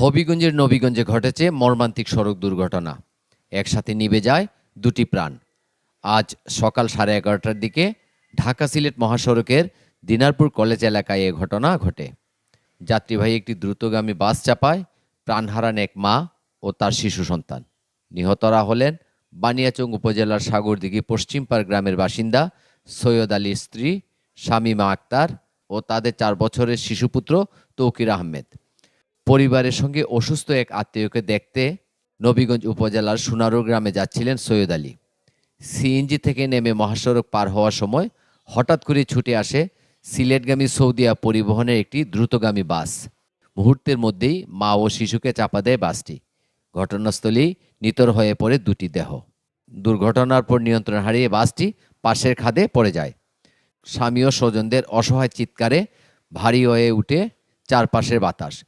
হবিগঞ্জের নবীগঞ্জে ঘটেছে মর্মান্তিক সড়ক দুর্ঘটনা। একসাথে নিভে যায় দুটি প্রাণ। আজ সকাল সাড়ে এগারোটার দিকে ঢাকা সিলেট মহাসড়কের দিনারপুর কলেজ এলাকায় এ ঘটনা ঘটে। যাত্রীবাহী একটি দ্রুতগামী বাস চাপায় প্রাণ হারান এক মা ও তার শিশু সন্তান। নিহতরা হলেন বানিয়াচং উপজেলার সাগরদিঘি পশ্চিমপাড় গ্রামের বাসিন্দা সৈয়দ আলীর স্ত্রী শামীমা আক্তার ও তাদের চার বছরের শিশুপুত্র তৌকির আহমেদ। পরিবারের সঙ্গে অসুস্থ এক আত্মীয়কে দেখতে নবীগঞ্জ উপজেলার সোনারু গ্রামে যাচ্ছিলেন সৈয়দ আলী। সিএনজি থেকে নেমে মহাসড়ক পার হওয়ার সময় হঠাৎ করে ছুটে আসে সিলেটগামী সৌদিয়া পরিবহনের একটি দ্রুতগামী বাস। মুহূর্তের মধ্যেই মা ও শিশুকে চাপা দেয় বাসটি। ঘটনাস্থলেই নিতর হয়ে পড়ে দুটি দেহ। দুর্ঘটনার পর নিয়ন্ত্রণ হারিয়ে বাসটি পাশের খাদে পড়ে যায়। স্বামী ও স্বজনদের অসহায় চিৎকারে ভারী হয়ে উঠে চারপাশের বাতাস।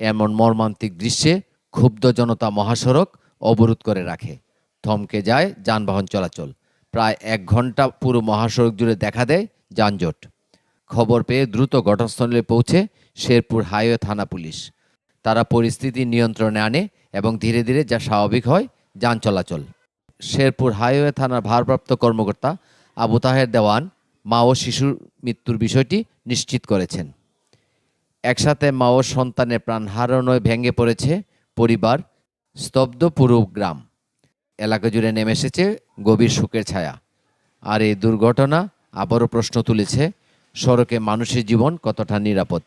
এমন মর্মান্তিক দৃশ্যে ক্ষুব্ধ জনতা মহাসড়ক অবরোধ করে রাখে। থমকে যায় যানবাহন চলাচল। প্রায় এক ঘণ্টা পুরো মহাসড়ক জুড়ে দেখা দেয় যানজট। খবর পেয়ে দ্রুত ঘটনাস্থলে পৌঁছে শেরপুর হাইওয়ে থানা পুলিশ। তারা পরিস্থিতি নিয়ন্ত্রণে আনে এবং ধীরে ধীরে যা স্বাভাবিক হয় যান চলাচল। শেরপুর হাইওয়ে থানার ভারপ্রাপ্ত কর্মকর্তা আবু তাহের দেওয়ান মা ও শিশুর মৃত্যুর বিষয়টি নিশ্চিত করেছেন। একসাথে মা ও সন্তানের প্রাণ হারানোয় ভেঙে পড়েছে পরিবার স্তব্ধ পুরো গ্রাম। এলাকা জুড়ে নেমে এসেছে গভীর শোকের ছায়া। আর এই দুর্ঘটনা আবারও প্রশ্ন তুলেছে সড়কে মানুষের জীবন কতটা নিরাপদ।